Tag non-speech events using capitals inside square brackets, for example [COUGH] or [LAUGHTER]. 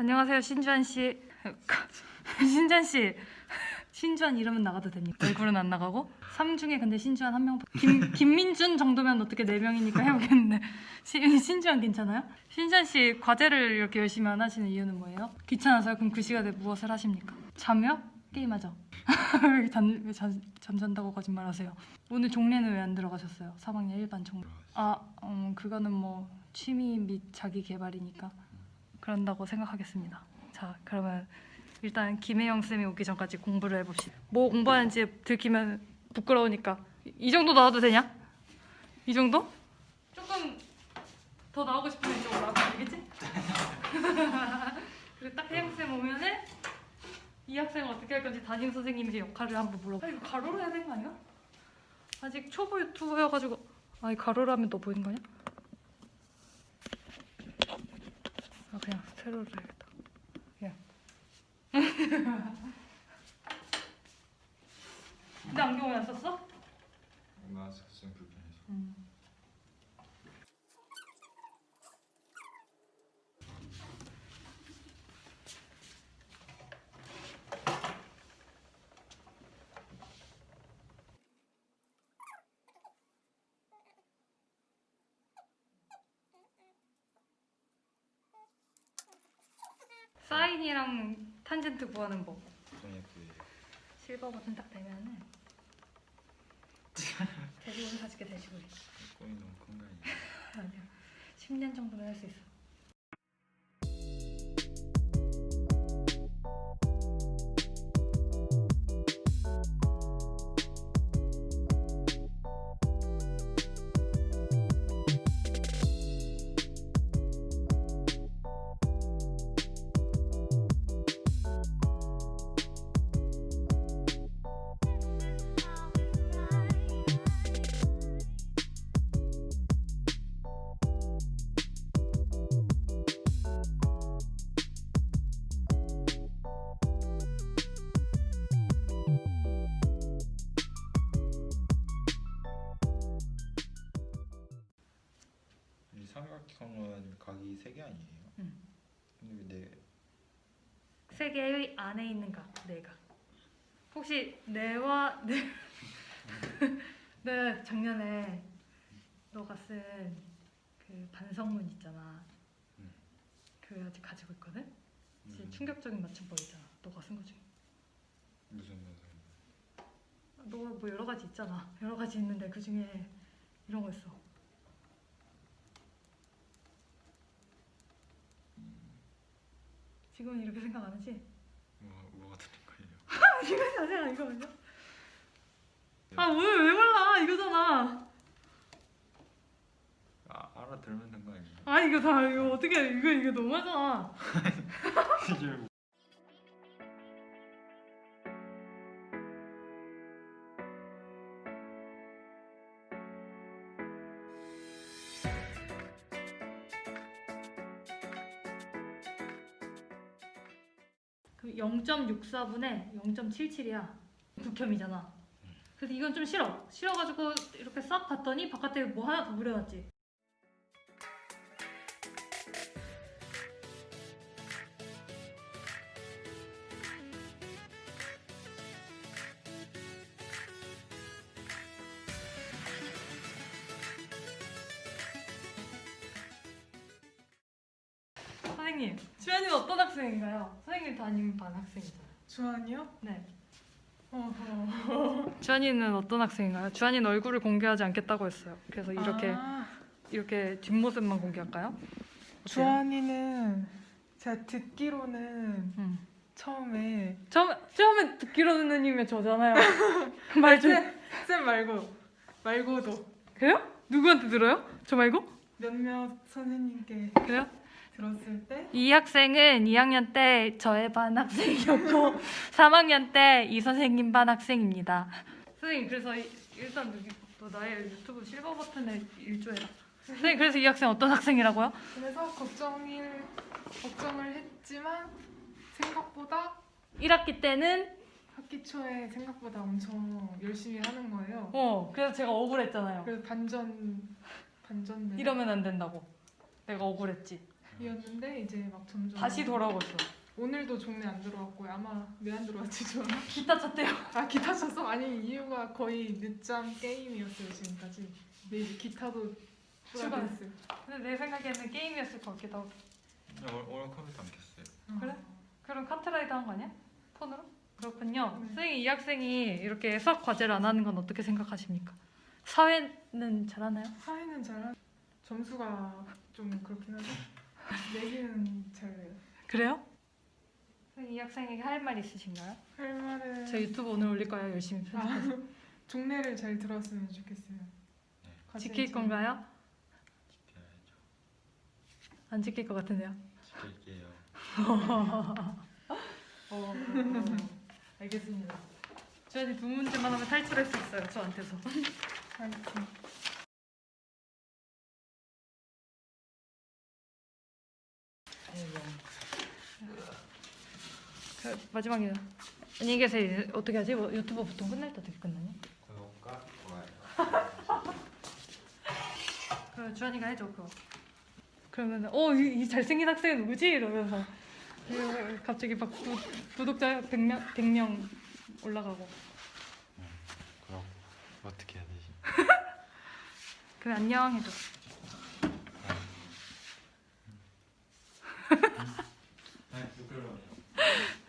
안녕하세요 신주한 씨. [LAUGHS] 신주한 씨. [LAUGHS] 신주한 이름은 나가도 됩니까? 얼굴은 안 나가고? 3 중에 근데 신주한 한 명. 김 김민준 정도면 어떻게 네 명이니까 해보겠는데 [LAUGHS] 신, 신주한 괜찮아요? 신주한 씨 과제를 이렇게 열심히 안 하시는 이유는 뭐예요? 귀찮아서요? 그럼 그 시간에 무엇을 하십니까? 잠요? 게임하죠. 왜 잠, 왜 잠, 잠잔다고 거짓말하세요? 오늘 종례는 왜 안 들어가셨어요? 3학년 일반 종례. 아, 음, 그거는 뭐 취미 및 자기 개발이니까 그런다고 생각하겠습니다. 자, 그러면 일단 김혜영 쌤이 오기 전까지 공부를 해봅시다. 뭐 공부하는지 들키면 부끄러우니까 이- 이 정도 나와도 되냐? 이 정도? 조금 더 나오고 싶으면 이쪽으로 나와도 되겠지? [LAUGHS] 그리고 딱 혜영 쌤 오면은 이 학생은 어떻게 할 건지 담임 선생님의 역할을 한번 물어봐. 아, 이거 가로로 해야 되는 거 아니야? 아직 초보 유튜버여가지고 아이 가로로 하면 너 보이는 거아니야? 아 그냥 세로로 해야겠다. 그냥. 근데 안경 왜 안 썼어? 마스크 좀 불편해서 음. 사인이랑 탄젠트 구하는 법. 실버 버튼 딱 되면은 대시고는 가지게 대시고요. 꿈이 너무 큰거 아니야? 아니야. 10년 정도는 할 수 있어. 각이 세 개 아니에요? 응. 근데 왜 네? 세 개의 안에 있는 각, 네 각. 혹시 내와 내, [LAUGHS] 네 작년에 너가 쓴 그 반성문 있잖아. 응. 그거 아직 가지고 있거든. 진짜 무슨, 충격적인 맞춤법 있잖아. 너가 쓴 거 중에. 무슨 무슨 너가 뭐 여러 가지 있잖아. 여러 가지 있는데 그 중에 이런 거 있어. 지금은 이렇게 생각 안 하지? 뭐 뭐가 들린 거예요? [LAUGHS] 이거 아니야 이거 아니야? 아 오늘 왜 몰라 이거잖아. 아 알아들으면 된거 아니에요? 아 이거 다 이거 어떻게 이거 이거 너무하잖아. [LAUGHS] 이게 0.64분에 0.77이야. 극혐이잖아. 그래서 이건 좀 싫어. 싫어가지고 이렇게 싹 봤더니 바깥에 뭐 하나 더 그려놨지. 선생님, 주현이는 어떤 학생인가요? 선생님 담임 반 학생이잖아요. 주한이요? 네. 어허. [LAUGHS] 주한이는 어떤 학생인가요? 주한이는 얼굴을 공개하지 않겠다고 했어요. 그래서 이렇게 아, 이렇게 뒷모습만 공개할까요? 어때요? 주한이는 제가 듣기로는 음. 처음에 처음 처음에 듣기로는이면 저잖아요. [LAUGHS] 말 좀. 쌤, 쌤 말고 말고도 그래요? 누구한테 들어요? 저 말고? 몇몇 선생님께 그래요? 들었을 때 이 학생은 2학년 때 저의 반 학생이었고 3학년 [LAUGHS] 때 이 선생님 반 학생입니다. 선생님 그래서 이- 일단 여기 너 나의 유튜브 실버 버튼을 일조해라. 선생님 그래서 이 학생 어떤 학생이라고요? 그래서 걱정을 걱정을 했지만 생각보다 1학기 때는 학기 초에 생각보다 엄청 열심히 하는 거예요. 어 그래서 제가 억울했잖아요. 그래서 반전 반전 이러면 안 된다고. 내가 억울했지. 음, 이었는데 이제 막 점점 다시 돌아오고 있어. 오늘도 종례 안 들어왔고 아마 왜 안 들어왔지 저? 기타 쳤대요. 아 기타 쳤어? 아니 이유가 거의 늦잠 게임이었어요 지금까지. 내일 기타도 추가됐어요. 근데 내 생각에는 게임이었을 것 같기도 하고. 오늘, 오늘 컴퓨터 안 켰어요. 그래? 그럼 카트라이더 한 거 아니야? 폰으로? 그렇군요. 네. 선생님 이 학생이 이렇게 수학 과제를 안 하는 건 어떻게 생각하십니까? 사회는 잘하나요? 사회는 잘 점수가 좀 그렇긴 하죠. 내기는 잘 그래요? 선생님 이 학생에게 할 말 있으신가요? 할 말은 저 유튜브 오늘 올릴 거예요. 열심히 편집해서. 아, [LAUGHS] 종례를 잘 들었으면 좋겠어요. 과제 지킬 잘- 건가요? 지켜야죠. 안 지킬 것 같은데요. 지킬게요. 어, 알겠습니다. 주연이 두 문제만 하면 탈출할 수 있어요. 저한테서. 파이팅. 마지막이다. 안녕히 계세요. 어떻게 하지? 뭐 유튜브 보통 끝날 때 어떻게 끝나냐? 구독과 좋아요. [LAUGHS] 그럼 주한이가 해줘 그거. 그러면 어이 이 잘생긴 학생 누구지? 이러면서 그리고 [LAUGHS] 갑자기 막 구, 구독자 100명 100명 올라가고. 음, 그럼 어떻게 해야 되지? [LAUGHS] 그럼 안녕 해줘. 네, 음. 6개월 만이요.